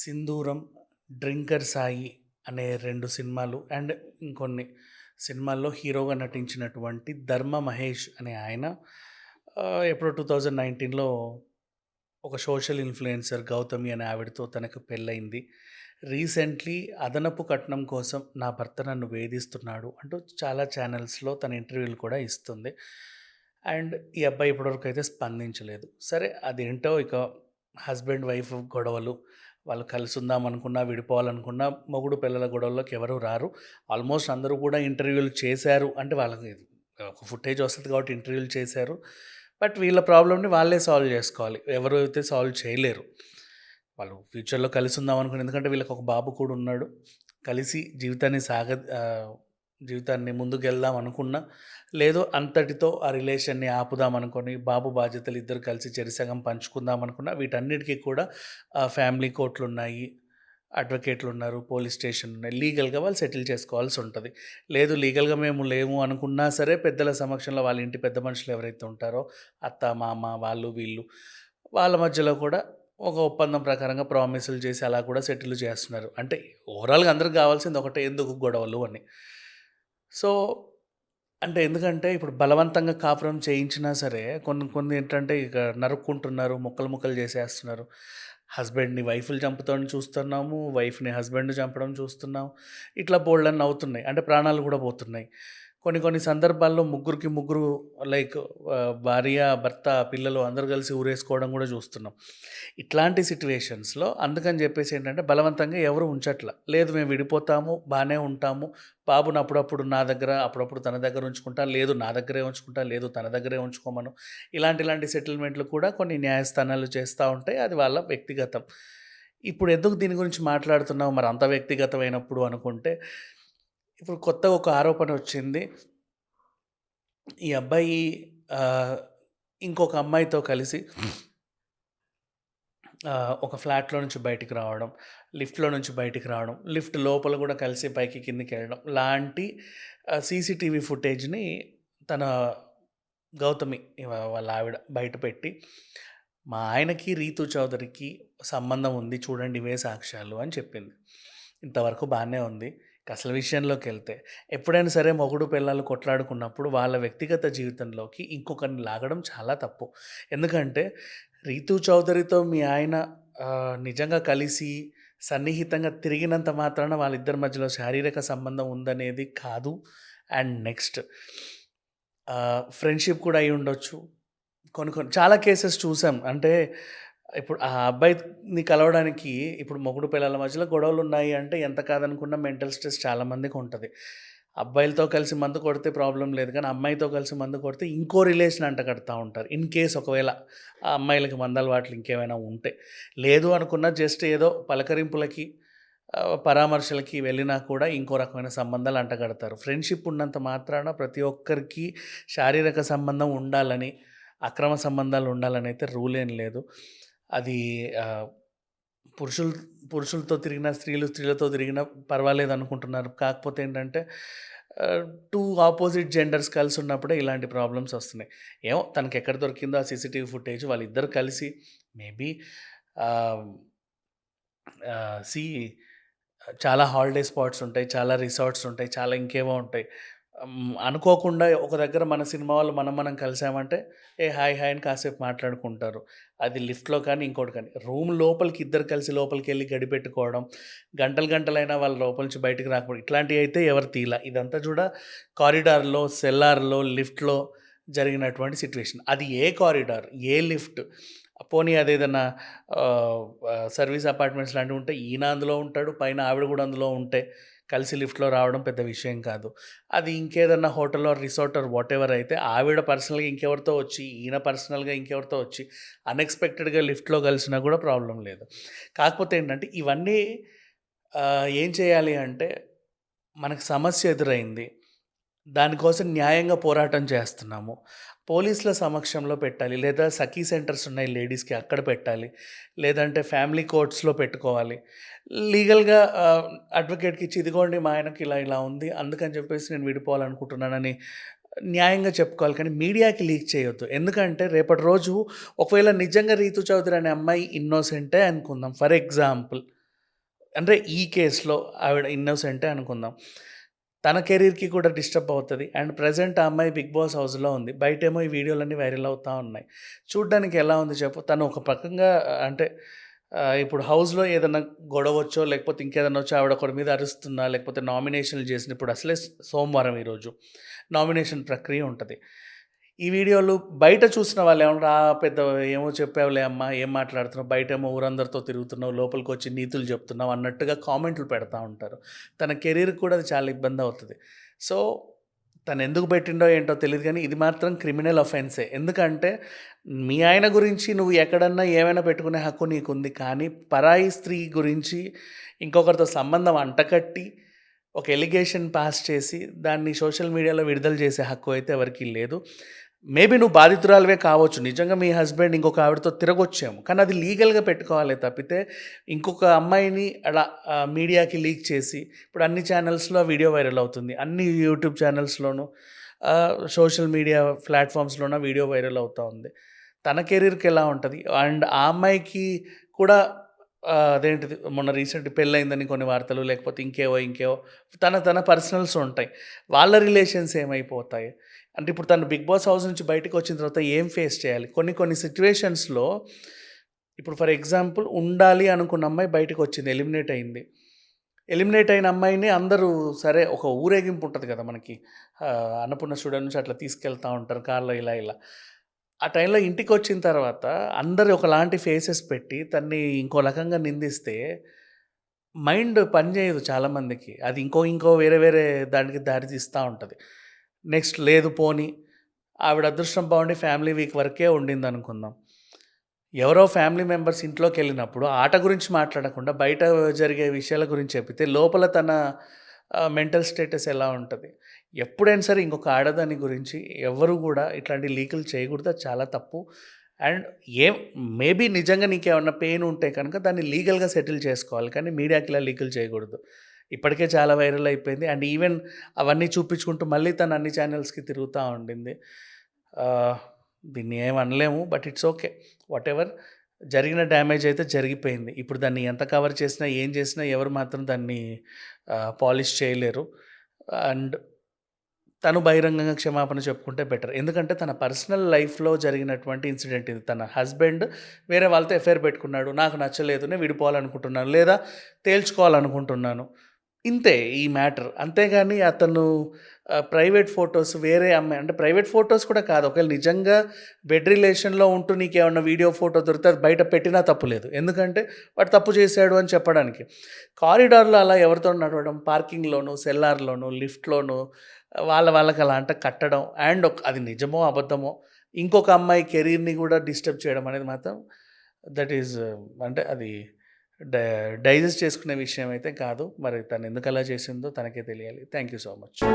'సింధూరం', 'drinker Sai' అనే రెండు సినిమాలు అండ్ ఇంకొన్ని సినిమాల్లో హీరోగా నటించినటువంటి 'ధర్మ మహేష్' అనే ఆయన ఎప్పుడో టూ థౌజండ్ నైన్టీన్లో ఒక సోషల్ ఇన్‌ఫ్లుయెన్సర్ 'గౌతమి' అనే ఆవిడతో తనకు పెళ్ళయింది రీసెంట్‌లీ అదనపు కట్నం కోసం నా భర్త నన్ను వేధిస్తున్నాడు అంటూ చాలా ఛానల్స్లో తన ఇంటర్వ్యూలు కూడా ఇస్తుంది. అండ్ ఈ అబ్బాయి ఇప్పటివరకు అయితే స్పందించలేదు. సరే అదేంటో ఇక హస్బెండ్, వైఫ్ గొడవలు. వాళ్ళు కలిసుందాం అనుకున్నా, విడిపోవాలనుకున్నా మొగుడు పిల్లల గొడవల్లోకి ఎవరు రారు. ఆల్మోస్ట్ అందరూ కూడా ఇంటర్వ్యూలు చేశారు. అంటే వాళ్ళకి ఒక ఫుటేజ్ వస్తుంది కాబట్టి ఇంటర్వ్యూలు చేశారు. బట్ వీళ్ళ ప్రాబ్లమ్‌ని వాళ్ళే సాల్వ్ చేసుకోవాలి. ఎవరు అయితే సాల్వ్ చేయలేరు. వాళ్ళు ఫ్యూచర్‌లో కలిసుందాం అనుకుని ఎందుకంటే వీళ్ళకి ఒక బాబు కూడా ఉన్నాడు. కలిసి జీవితాన్ని సాగ జీవితాన్ని ముందుకెళ్దాం అనుకున్నా, లేదు అంతటితో ఆ రిలేషన్‌ని ఆపుదాం అనుకోని, బాబు బాధ్యతలు ఇద్దరు కలిసి చెరిసగం పంచుకుందాం అనుకున్నా, వీటన్నిటికి కూడా ఫ్యామిలీ కోర్టులు ఉన్నాయి అడ్వకేట్లు ఉన్నారు పోలీస్ స్టేషన్ ఉన్నాయి. లీగల్‌గా వాళ్ళు సెటిల్ చేసుకోవాల్సి ఉంటుంది లేదు లీగల్‌గా మేము లేము అనుకున్నా సరే పెద్దల సమక్షంలో వాళ్ళ ఇంటి పెద్ద మనుషులు ఎవరైతే ఉంటారో అత్త, మామ వాళ్ళు వీళ్ళు వాళ్ళ మధ్యలో కూడా ఒక ఒప్పందం ప్రకారంగా ప్రామిసులు చేసి అలా కూడా సెటిల్ చేస్తున్నారు. అంటే ఓవరాల్‌గా అందరికి కావాల్సింది ఒకటే ఎందుకు గొడవలు అని. సో, అంటే ఎందుకంటే ఇప్పుడు బలవంతంగా కాపురం చేయించినా సరే కొన్ని కొన్ని ఏంటంటే ఇక నరుక్కుంటున్నారు. ముక్కలు ముక్కలు చేసేస్తున్నారు. హస్బెండ్‌ని వైఫ్‌లు చంపుతాం చూస్తున్నాము. వైఫ్‌ని హస్బెండ్ చంపడం చూస్తున్నాం. ఇట్లా బోలెడన్ని అవుతున్నాయి. అంటే ప్రాణాలు కూడా పోతున్నాయి. కొన్ని కొన్ని సందర్భాల్లో ముగ్గురికి ముగ్గురు లైక్ భార్య, భర్త, పిల్లలు అందరూ కలిసి ఉరేసుకోవడం కూడా చూస్తున్నాం. ఇట్లాంటి సిట్యుయేషన్స్‌లో అందుకని చెప్పేసి ఏంటంటే బలవంతంగా ఎవరు ఉంచట్ల. లేదు మేము విడిపోతాము, బాగానే ఉంటాము. బాబుని అప్పుడప్పుడు నా దగ్గర, అప్పుడప్పుడు తన దగ్గర ఉంచుకుంటా. లేదు నా దగ్గరే ఉంచుకుంటా. లేదు తన దగ్గరే ఉంచుకోమను. ఇలాంటి ఇలాంటి సెటిల్‌మెంట్‌లు కూడా కొన్ని న్యాయస్థానాలు చేస్తూ ఉంటాయి. అది వాళ్ళ వ్యక్తిగతం. ఇప్పుడు ఎందుకు దీని గురించి మాట్లాడుతున్నావు మరి అంత వ్యక్తిగతమైనప్పుడు అనుకుంటే, ఇప్పుడు కొత్త ఒక ఆరోపణ వచ్చింది. ఈ అబ్బాయి ఇంకొక అమ్మాయితో కలిసి ఒక ఫ్లాట్‌లో నుంచి బయటికి రావడం, లిఫ్ట్‌లో నుంచి బయటికి రావడం, లిఫ్ట్ లోపల కూడా కలిసి పైకి కిందకెళ్ళడం లాంటి సీసీటీవీ ఫుటేజ్‌ని తన గౌతమి వాళ్ళ ఆవిడ బయట పెట్టి, మా ఆయనకి, రీతు చౌదరికి సంబంధం ఉంది చూడండి ఇవే సాక్ష్యాలు అని చెప్పింది. ఇంతవరకు బాగానే ఉంది. అసలు విషయంలోకి వెళ్తే ఎప్పుడైనా సరే మొగుడు, పిల్లలు కొట్లాడుకున్నప్పుడు వాళ్ళ వ్యక్తిగత జీవితంలోకి ఇంకొకరిని లాగడం చాలా తప్పు. ఎందుకంటే రీతు చౌదరితో మీ ఆయన నిజంగా కలిసి సన్నిహితంగా తిరిగినంత మాత్రాన వాళ్ళిద్దరి మధ్యలో శారీరక సంబంధం ఉందనేది కాదు. అండ్ నెక్స్ట్ ఫ్రెండ్‌షిప్ కూడా అయి ఉండొచ్చు కొన్ని కొన్ని చాలా కేసెస్ చూసాం. అంటే ఇప్పుడు ఆ అబ్బాయిని కలవడానికి ఇప్పుడు మొగుడు, పిల్లల మధ్యలో గొడవలు ఉన్నాయి అంటే ఎంత కాదనుకున్నా మెంటల్ స్ట్రెస్ చాలా ఉంటుంది అబ్బాయిలతో కలిసి మందు కొడితే ప్రాబ్లం లేదు కానీ అమ్మాయితో కలిసి మందు కొడితే ఇంకో రిలేషన్ అంట కడతా ఉంటారు. ఇన్ కేస్ ఒకవేళ ఆ అమ్మాయిలకి మందలవాట్లు ఇంకేమైనా ఉంటే. లేదు అనుకున్నా జస్ట్ ఏదో పలకరింపులకి పరామర్శలకి వెళ్ళినా కూడా ఇంకో రకమైన సంబంధాలు అంటగడతారు. ఫ్రెండ్‌షిప్ ఉన్నంత మాత్రాన ప్రతి ఒక్కరికి శారీరక సంబంధం ఉండాలని, అక్రమ సంబంధాలు ఉండాలని అయితే రూల్ ఏం లేదు. అది పురుషులు పురుషులతో తిరిగినా, స్త్రీలు స్త్రీలతో తిరిగినా పర్వాలేదనుకుంటున్నారు. కాకపోతే ఏంటంటే టూ ఆపోజిట్ జెండర్స్ కలిసి ఉన్నప్పుడే ఇలాంటి ప్రాబ్లమ్స్ వస్తున్నాయి. ఏమో తనకెక్కడ దొరికిందో ఆ సీసీటీవీ ఫుటేజ్ వాళ్ళిద్దరు కలిసి మేబీ సి సీ చాలా హాలిడే స్పాట్స్ ఉంటాయి. చాలా రిసార్ట్స్ ఉంటాయి. చాలా ఇంకేవో ఉంటాయి. అనుకోకుండా ఒక దగ్గర మన సినిమా వాళ్ళు మనం మనం కలిసామంటే ఏ హాయ్, హాయ్ అని కాసేపు మాట్లాడుకుంటారు. అది లిఫ్ట్‌లో కానీ ఇంకోటి కానీ. రూమ్ లోపలికి ఇద్దరు కలిసి లోపలికి వెళ్ళి గడిపెట్టుకోవడం, గంటలు గంటలైనా వాళ్ళ లోపల నుంచి బయటకు రాకపోవడం ఇట్లాంటివి అయితే ఎవరు తీల ఇదంతా కూడా కారిడార్‌లో, సెల్లార్‌లో, లిఫ్ట్‌లో జరిగినటువంటి సిట్యువేషన్ అది ఏ కారిడార్, ఏ లిఫ్ట్ పోనీ అదేదన్నా సర్వీస్ అపార్ట్మెంట్స్ లాంటివి ఉంటే ఈయన అందులో ఉంటాడు. పైన ఆవిడ కూడా అందులో ఉంటే కలిసి లిఫ్ట్‌లో రావడం పెద్ద విషయం కాదు. అది ఇంకేదన్నా hotel or resort or whatever అయితే ఆవిడ పర్సనల్‌గా ఇంకెవరితో వచ్చి, ఈయన పర్సనల్‌గా ఇంకెవరితో వచ్చి అన్‌ఎక్స్‌పెక్టెడ్‌గా లిఫ్ట్‌లో కలిసినా కూడా ప్రాబ్లం లేదు. కాకపోతే ఏంటంటే ఇవన్నీ ఏం చేయాలి అంటే మనకు సమస్య ఎదురైంది. దానికోసం న్యాయంగా పోరాటం చేస్తున్నాము. పోలీసుల సమక్షంలో పెట్టాలి. లేదా సఖీ సెంటర్స్ ఉన్నాయి లేడీస్‌కి అక్కడ పెట్టాలి. లేదంటే ఫ్యామిలీ కోర్ట్స్‌లో పెట్టుకోవాలి. లీగల్‌గా అడ్వకేట్‌కి ఇచ్చి ఇదిగోండి మా ఆయనకి ఇలా ఇలా ఉంది. అందుకని చెప్పేసి నేను విడిపోవాలనుకుంటున్నానని న్యాయంగా చెప్పుకోవాలి. కానీ మీడియాకి లీక్ చేయొద్దు. ఎందుకంటే రేపటి రోజు ఒకవేళ నిజంగా రీతు చౌదరి అనే అమ్మాయి ఇన్నోసెంటే అనుకుందాం. ఫర్ ఎగ్జాంపుల్ అంటే ఈ కేసులో ఆవిడ ఇన్నోసెంటే అనుకుందాం. తన కెరీర్‌కి కూడా డిస్టర్బ్ అవుతుంది అండ్ ప్రజెంట్ ఆ అమ్మాయి 'బిగ్ బాస్' హౌస్‌లో ఉంది. బయటేమో ఈ వీడియోలన్నీ వైరల్ అవుతూ ఉన్నాయి. చూడ్డానికి ఎలా ఉంది చెప్పు? తను ఒక పకంగా అంటే ఇప్పుడు హౌస్‌లో ఏదైనా గొడవచ్చో లేకపోతే ఇంకేదైనా వచ్చో ఆవిడ ఒకరి మీద అరుస్తున్నా, లేకపోతే నామినేషన్‌లు చేసిన ఇప్పుడు అసలే సోమవారం ఈరోజు. నామినేషన్ ప్రక్రియ ఉంటుంది ఈ వీడియోలు బయట చూసిన వాళ్ళేమంటారు, "ఆ! పెద్ద ఏమో చెప్పావులే అమ్మ, ఏం మాట్లాడుతున్నావు? బయట ఏమో ఊరందరితో తిరుగుతున్నావు, లోపలికి వచ్చి నీతులు చెప్తున్నావు" అన్నట్టుగా కామెంట్లు పెడతా ఉంటారు. తన కెరీర్ కూడా అది చాలా ఇబ్బంది అవుతుంది సో, తను ఎందుకు పెట్టిండో ఏంటో తెలియదు కానీ ఇది మాత్రం క్రిమినల్ అఫెన్సే. ఎందుకంటే, మీ ఆయన గురించి నువ్వు ఎక్కడన్నా ఏమైనా పెట్టుకునే హక్కు నీకుంది. కానీ, పరాయి స్త్రీ గురించి ఇంకొకరితో సంబంధం అంటకట్టి, ఒక ఎలిగేషన్ పాస్ చేసి, దాన్ని సోషల్ మీడియాలో విడుదల చేసే హక్కు అయితే ఎవరికీ లేదు. మేబీ నువ్వు బాధితురాలవే కావచ్చు. నిజంగా మీ హస్బెండ్ ఇంకొక ఆవిడతో తిరగొచ్చాము కానీ అది లీగల్‌గా పెట్టుకోవాలి తప్పితే, ఇంకొక అమ్మాయిని అలా మీడియాకి లీక్ చేసి, ఇప్పుడు అన్ని ఛానల్స్‌లో వీడియో వైరల్ అవుతుంది. అన్ని యూట్యూబ్ ఛానల్స్‌లోనూ సోషల్ మీడియా ప్లాట్‌ఫామ్స్‌లోన వీడియో వైరల్ అవుతూ ఉంది. తన కెరీర్‌కి ఎలా ఉంటుంది అండ్ ఆ అమ్మాయికి కూడా అదేంటిది మొన్న రీసెంట్ పెళ్ళయిందని కొన్ని వార్తలు, లేకపోతే ఇంకేవో, ఇంకేవో తన తన పర్సనల్స్ ఉంటాయి. వాళ్ళ రిలేషన్స్ ఏమైపోతాయి? అంటే ఇప్పుడు తను 'బిగ్ బాస్' హౌస్ నుంచి బయటికొచ్చిన తర్వాత ఏం ఫేస్ చేయాలి? కొన్ని కొన్ని సిచ్యువేషన్స్లో ఇప్పుడు ఫర్ ఎగ్జాంపుల్ ఉండాలి అనుకున్న అమ్మాయి బయటికొచ్చింది. ఎలిమినేట్ అయింది. ఎలిమినేట్ అయిన అమ్మాయిని అందరూ సరే ఒక ఊరేగింపు ఉంటుంది కదా మనకి. అన్నపూర్ణ స్టూడియో నుంచి అట్లా తీసుకెళ్తా ఉంటారు కార్‌లో ఇలా ఇలా. ఆ టైంలో ఇంటికి వచ్చిన తర్వాత అందరు ఒకలాంటి ఫేసెస్ పెట్టి తన్ని ఇంకో రకంగా నిందిస్తే, మైండ్ పనిచేయదు చాలామందికి. అది ఇంకో ఇంకో వేరే వేరే దానికి దారి తీస్తూ ఉంటుంది నెక్స్ట్ లేదు పోనీ, ఆవిడ అదృష్టం బాగుండి ఫ్యామిలీ వీక్ వరకే ఉండిందనుకుందాం. ఎవరో ఫ్యామిలీ మెంబర్స్ ఇంట్లోకి వెళ్ళినప్పుడు ఆట గురించి మాట్లాడకుండా బయట జరిగే విషయాల గురించి చెప్పితే లోపల తన మెంటల్ స్టేటస్ ఎలా ఉంటుంది ఎప్పుడైనా సరే ఇంకొక ఆడదాని గురించి ఎవ్వరు కూడా ఇట్లాంటి లీకులు చేయకూడదు. చాలా తప్పు. అండ్ ఏం మేబీ నిజంగా నీకేమన్నా పెయిన్ ఉంటే కనుక దాన్ని లీగల్‌గా సెటిల్ చేసుకోవాలి. కానీ మీడియాకి ఇలా లీకులు చేయకూడదు. ఇప్పటికే చాలా వైరల్ అయిపోయింది. అండ్ ఈవెన్ అవన్నీ చూపించుకుంటూ మళ్ళీ తను అన్ని ఛానల్స్‌కి తిరుగుతూ ఉండింది. దీన్ని ఏం అనలేము. But it's okay. వాటెవర్ జరిగిన డ్యామేజ్ అయితే జరిగిపోయింది. ఇప్పుడు దాన్ని ఎంత కవర్ చేసినా, ఏం చేసినా ఎవరు మాత్రం దాన్ని పాలిష్ చేయలేరు. అండ్ తను బహిరంగంగా క్షమాపణ చెప్పుకుంటే బెటర్. ఎందుకంటే తన పర్సనల్ లైఫ్‌లో జరిగినటువంటి ఇన్సిడెంట్ ఇది. తన హస్బెండ్ వేరే వాళ్ళతో ఎఫైర్ పెట్టుకున్నాడు. నాకు నచ్చలేదు. నేను విడిపోవాలనుకుంటున్నాను. లేదా తేల్చుకోవాలనుకుంటున్నాను. ఇంతే ఈ మ్యాటర్. అంతేగాని అతను ప్రైవేట్ ఫోటోస్ వేరే అమ్మాయి అంటే ప్రైవేట్ ఫోటోస్ కూడా కాదు. ఒకవేళ నిజంగా బెడ్ రిలేషన్‌లో ఉంటూ నీకేమన్నా వీడియో, ఫోటో దొరికితే అది బయట పెట్టినా తప్పు లేదు. ఎందుకంటే వాడు తప్పు చేశాడు అని చెప్పడానికి. కారిడార్‌లో అలా ఎవరితో నడవడం, పార్కింగ్‌లోను, సెల్లార్‌లోను, లిఫ్ట్‌లోను వాళ్ళ వాళ్ళకి అలా అంటే కట్టడం అండ్ ఒక అది నిజమో, అబద్ధమో ఇంకొక అమ్మాయి కెరీర్‌ని కూడా డిస్టర్బ్ చేయడం అనేది మాత్రం దట్ ఈస్ అంటే అది డైజెస్ట్ చేసుకునే విషయం అయితే కాదు. మరి తను ఎందుకు అలా చేసిందో తనకే తెలియాలి. Thank you so much.